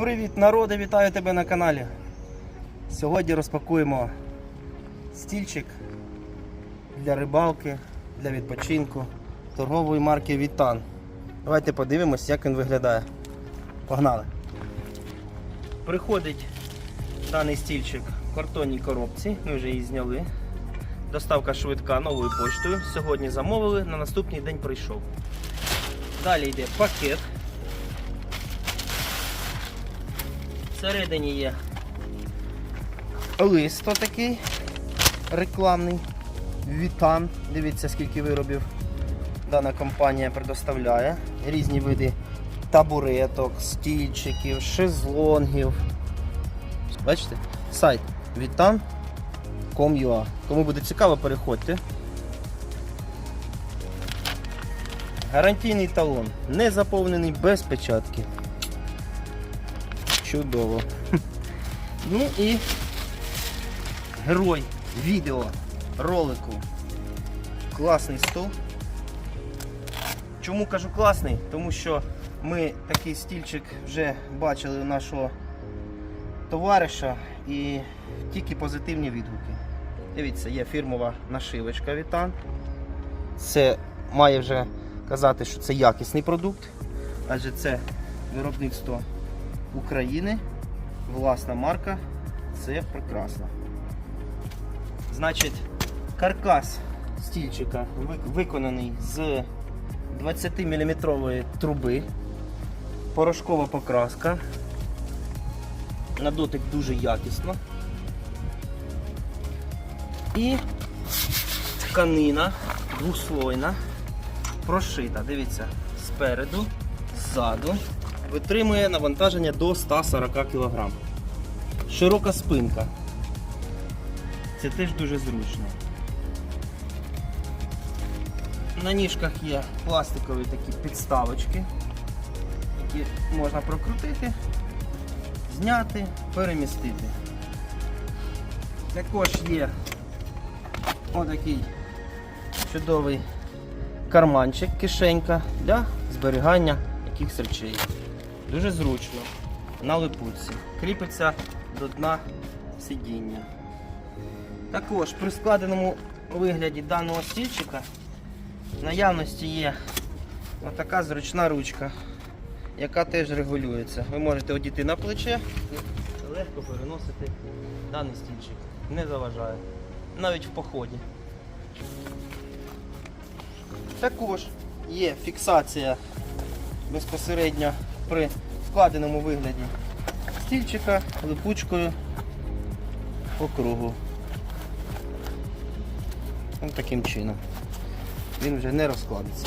Привіт, народи! Вітаю тебе на каналі. Сьогодні розпакуємо стільчик для рибалки, для відпочинку торгової марки Вітан. Давайте подивимось, як він виглядає. Погнали! Приходить даний стільчик в картонній коробці, ми вже її зняли. Доставка швидка новою поштою. Сьогодні замовили, на наступний день прийшов. Далі йде пакет. Всередині є лист такий рекламний. Вітан. Дивіться, скільки виробів дана компанія предоставляє. Різні види табуреток, стільчиків, шезлонгів. Бачите? Сайт vitan.com.ua Кому буде цікаво, переходьте. Гарантійний талон. Не заповнений без печатки. Чудово. Ну і герой відео ролику. Класний стол. Чому кажу класний? Тому що ми такий стільчик вже бачили у нашого товариша і тільки позитивні відгуки. Дивіться, є фірмова нашивочка Вітан. Це має вже казати, що це якісний продукт, адже це виробництво України, власна марка, це прекрасно. Значить, каркас стільчика виконаний з 20-мм труби, порошкова покраска. На дотик дуже якісно. І тканина двослойна, прошита. Дивіться, спереду, ззаду. Витримує навантаження до 140 кг. Широка спинка. Це теж дуже зручно. На ніжках є пластикові такі підставочки, які можна прокрутити, зняти, перемістити. Також є отакий чудовий карманчик, кишенька для зберігання якихось речей. Дуже зручно. На липучці. Кріпиться до дна сидіння. Також при складеному вигляді даного стільчика в наявності є така зручна ручка, яка теж регулюється. Ви можете одіти на плече і легко переносити даний стільчик. Не заважає. Навіть в поході. Також є фіксація безпосередньо при складеному вигляді стільчика липучкою по кругу. Ось таким чином. Він вже не розкладеться.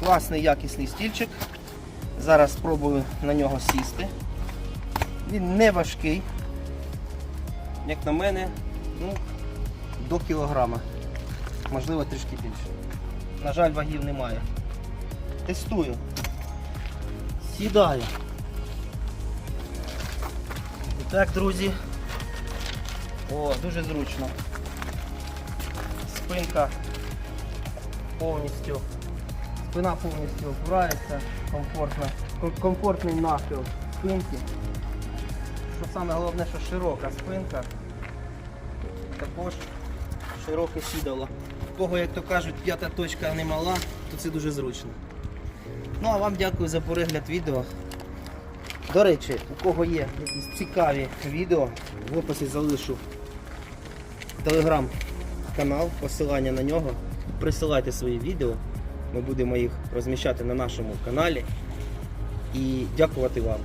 Класний якісний стільчик. Зараз спробую на нього сісти. Він не важкий. Як на мене, ну, до кілограма. Можливо, трішки більше. На жаль, вагів немає. Тестую. Сідаю. І так, друзі. О, дуже зручно. Спинка повністю. Спина повністю опирається, комфортно. Комфортний нахил спинки. Що саме головне, що широка спинка. Також широке сідало. В кого, як то кажуть, п'ята точка не мала, то це дуже зручно. Ну а вам дякую за перегляд відео. До речі, у кого є якісь цікаві відео, в описі залишу телеграм-канал, посилання на нього. Присилайте свої відео. Ми будемо їх розміщати на нашому каналі. І дякувати вам.